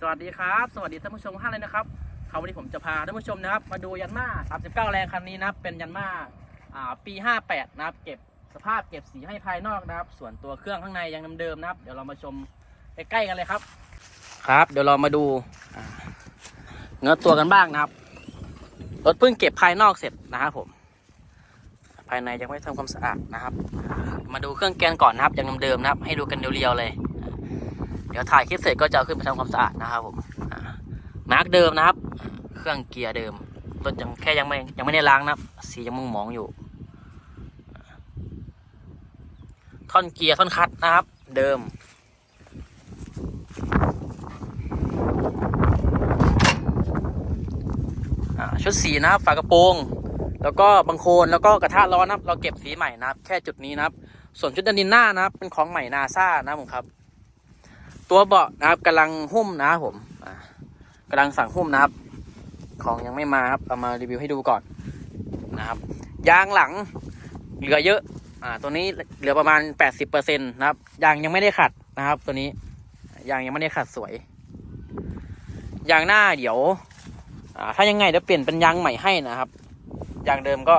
สวัสดีครับ สวัสดีท่านผู้ชมทุกท่านเลยนะครับครับวันนี้ผมจะพาท่านผู้ชมนะครับ มาดูยันมา39 แรงคันนี้นะครับเป็นยันมาอ่าปี 58 นะครับ เก็บสภาพเก็บสีให้ภายนอกนะครับ ส่วนตัวเครื่องข้างในยังเดิมๆนะครับ เดี๋ยวเรามาชมใกล้ๆกันเลยครับ ครับ เดี๋ยวเรามาดูอ่าเนื้อตัวกันบ้างนะครับ รถเพิ่งเก็บภายนอกเสร็จนะครับผม ภายในยังไม่ทำความสะอาดนะครับ มาดูเครื่องแกนก่อนนะครับยังเดิมๆนะครับ ให้ดูกันเรียวๆเลย ดี๋ยวถ่ายคลิปเสร็จก็จะขึ้นไปทำความสะอาดนะครับผมมาร์กเดิมนะครับ เครื่องเกียร์เดิมรถยังแค่ยังไม่ยังไม่ได้ล้างนะครับ สียังมุงหมองอยู่ ท่อนเกียร์ท่อนคัดนะครับ เดิมชุดสีนะครับฝากระโปรง แล้วก็บังโคลนแล้วก็กระทะร้อนนะครับ เราเก็บสีใหม่นะครับ แค่จุดนี้นะครับ ส่วนชุดดันดินหน้านะครับ เป็นของใหม่นาซ่านะครับผมครับ ตัวเบาะนะครับกำลังหุ้มนะครับผมอ่ากำลังสั่งหุ้มนะครับ ของยังไม่มาครับเอามารีวิวให้ดูก่อนนะครับ ยางหลังเหลือเยอะ อ่า ตัวนี้เหลือประมาณ 80%นะครับ ยางยังไม่ได้ขัดนะครับ ตัวนี้ ยางยังไม่ได้ขัดสวย ยางหน้าเดี๋ยว อ่า ถ้ายังไงเดี๋ยวเปลี่ยนเป็นยางใหม่ให้นะครับ ยางเดิมก็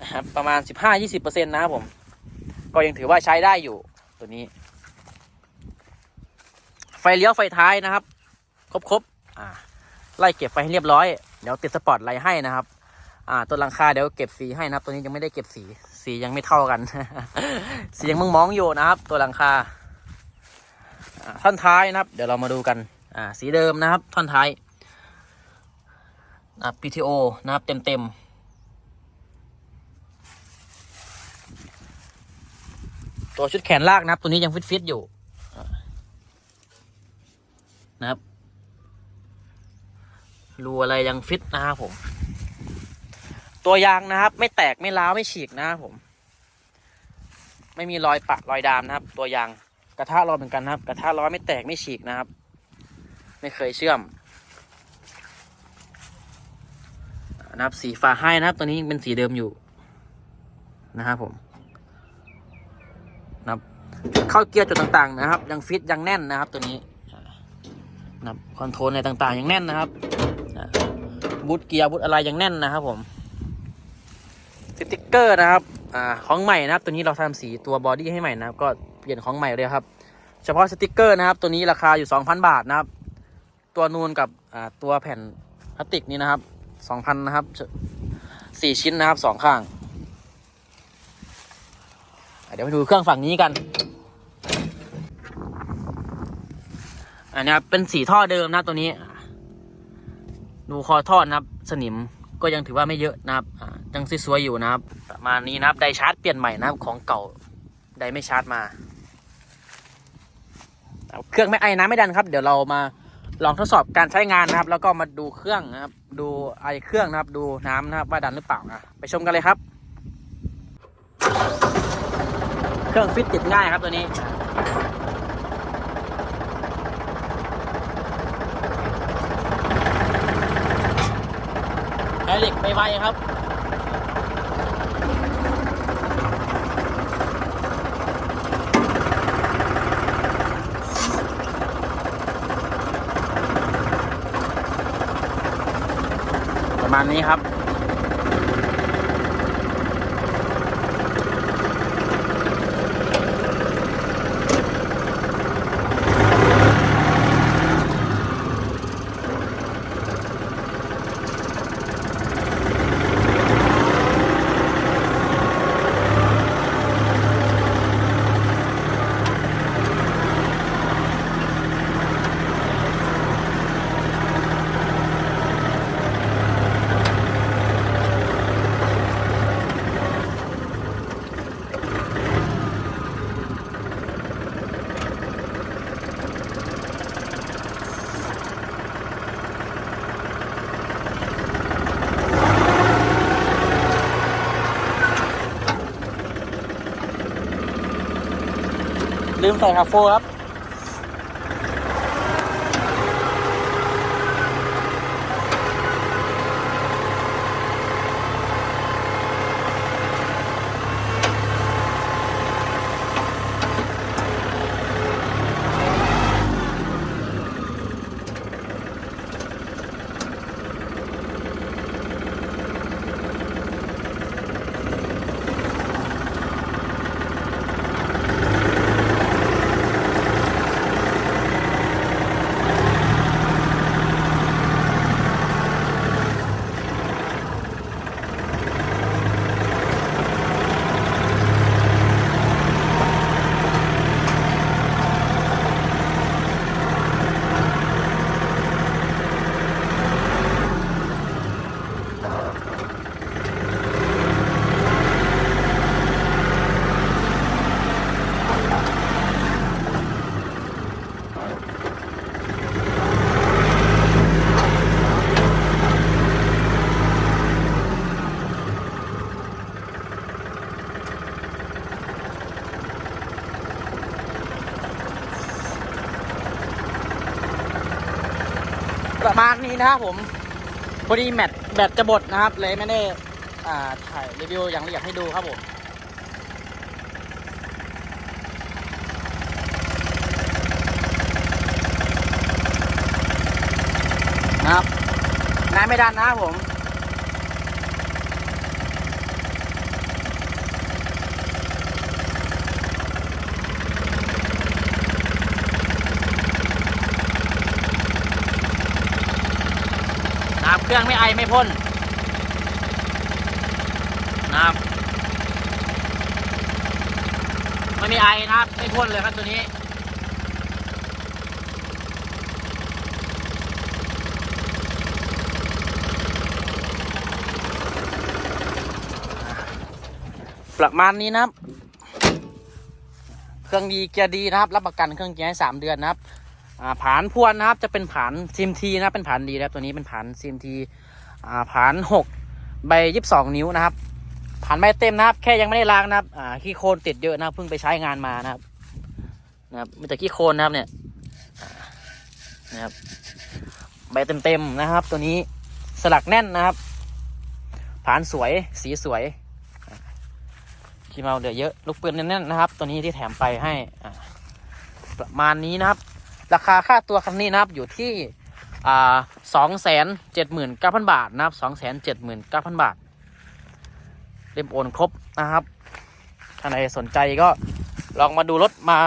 นะครับประมาณ 15-20%นะครับผม ก็ยังถือว่าใช้ได้อยู่ตัวนี้ ไฟเลี้ยวไฟท้ายนะครับ ครบๆอ่าไล่เก็บไฟให้เรียบร้อย เดี๋ยวติดสปอตไลท์ให้นะครับ อ่าตัวหลังคาเดี๋ยวเก็บสีให้นะครับ ตัวนี้ยังไม่ได้เก็บสี สียังไม่เท่ากัน สียังมึงมองอยู่นะครับ ตัวหลังคาท่อนท้ายนะครับ เดี๋ยวเรามาดูกัน อ่า สีเดิมนะครับ ท่อนท้ายอ PTO นะครับ เต็มเต็มๆตัวชุดแขนลากนะครับ ตัวนี้ยังฟิตๆอยู่ นะครับรูอะไรยังฟิตนะครับผม ตัวยางนะครับ ไม่แตกไม่ร้าวไม่ฉีกนะครับผม ไม่มีรอยปะรอยดามนะครับ ตัวยางกระทะร้อนเหมือนกันนะครับ กระทะร้อนไม่แตกไม่ฉีกนะครับ ไม่เคยเชื่อมนะครับ สีฟ้าให้นะครับ ตัวนี้ยังเป็นสีเดิมอยู่นะครับผมนะครับเข้าเกียร์จุดต่างๆ นะครับ ยังฟิตยังแน่นนะครับ ตัวนี้ นะครับคอนโทรลอะไรต่างๆยังแน่นนะครับบูทเกียร์บูทอะไรยังแน่นนะครับผมสติกเกอร์นะครับอ่าของใหม่นะครับ ตัวนี้เราทำสีตัวบอดี้ให้ใหม่นะครับ ก็เปลี่ยนของใหม่เลยครับ เฉพาะสติกเกอร์นะครับ ตัวนี้ราคาอยู่ 2,000 บาทนะครับ ตัวนูนกับอ่าตัวแผ่นพลาสติกนี้นะครับ 2,000นะครับสี่ชิ้นนะครับสองข้าง เดี๋ยวไปดูเครื่องฝั่งนี้กัน อันนี้ครับเป็นสีท่อเดิมนะตัวนี้ ดูคอท่อนะครับ สนิมก็ยังถือว่าไม่เยอะนะครับยังสวยๆอยู่นะครับ ประมาณนี้นะครับไดชาร์จเปลี่ยนใหม่นะครับของเก่าไดไม่ชาร์จมาเอาเครื่องไม่ไอ้น้ำไม่ดันครับ เดี๋ยวเรามาลองทดสอบการใช้งานนะครับ แล้วก็มาดูเครื่องนะครับ ดูไอเครื่องนะครับ ดูน้ำนะครับว่าดันหรือเปล่านะไปชมกันเลยครับ เครื่องฟิตติดง่ายครับตัวนี้ ไดเล็กไปไวครับประมาณนี้ครับ ลืมใส่คาโฟครับ นะครับผมพอดีแมตแบตจะบดนะครับ เลยไม่ได้ถ่ายรีวิวอย่างละเอียดให้ดูครับผมนะครับน้ำไม่ดันนะครับผม นะครับเครื่องไม่ไอไม่พ่นนะครับไม่มีไอนะครับ ไม่พ่นเลยครับตัวนี้ประมาณนี้นะครับ เครื่องดีเกียร์ดีนะครับ รับประกันเครื่องเกียร์ให้สามเดือนนะครับ ผานพวนนะครับจะเป็นผานซีมทีนะเป็นผานดีนะครับตัวนี้เป็นผานซีมทีผานหกใบยี่สิบสองนิ้วนะครับผานใบเต็มนะครับ แค่ยังไม่ได้ล้างนะครับขี้โคลนติดเยอะนะเพิ่งไปใช้งานมานะครับนะครับมีแต่ขี้โคลนนะครับเนี่ยนะครับใบเต็มๆนะครับ ตัวนี้สลักแน่นนะครับ ผานสวยสีสวยขี้เมาเดือเยอะลูกปืนแน่นๆนะครับ ตัวนี้ที่แถมไปให้ประมาณนี้นะครับ ราคาค่าตัวคันนี้นะครับอยู่ที่สองแสนเจ็ดหมื่นเก้าพันบาทนะครับสองแสนเจ็ดหมื่นเก้าพันบาทเล่มโอนครบนะครับท่านใดสนใจก็ลองมาดูรถมา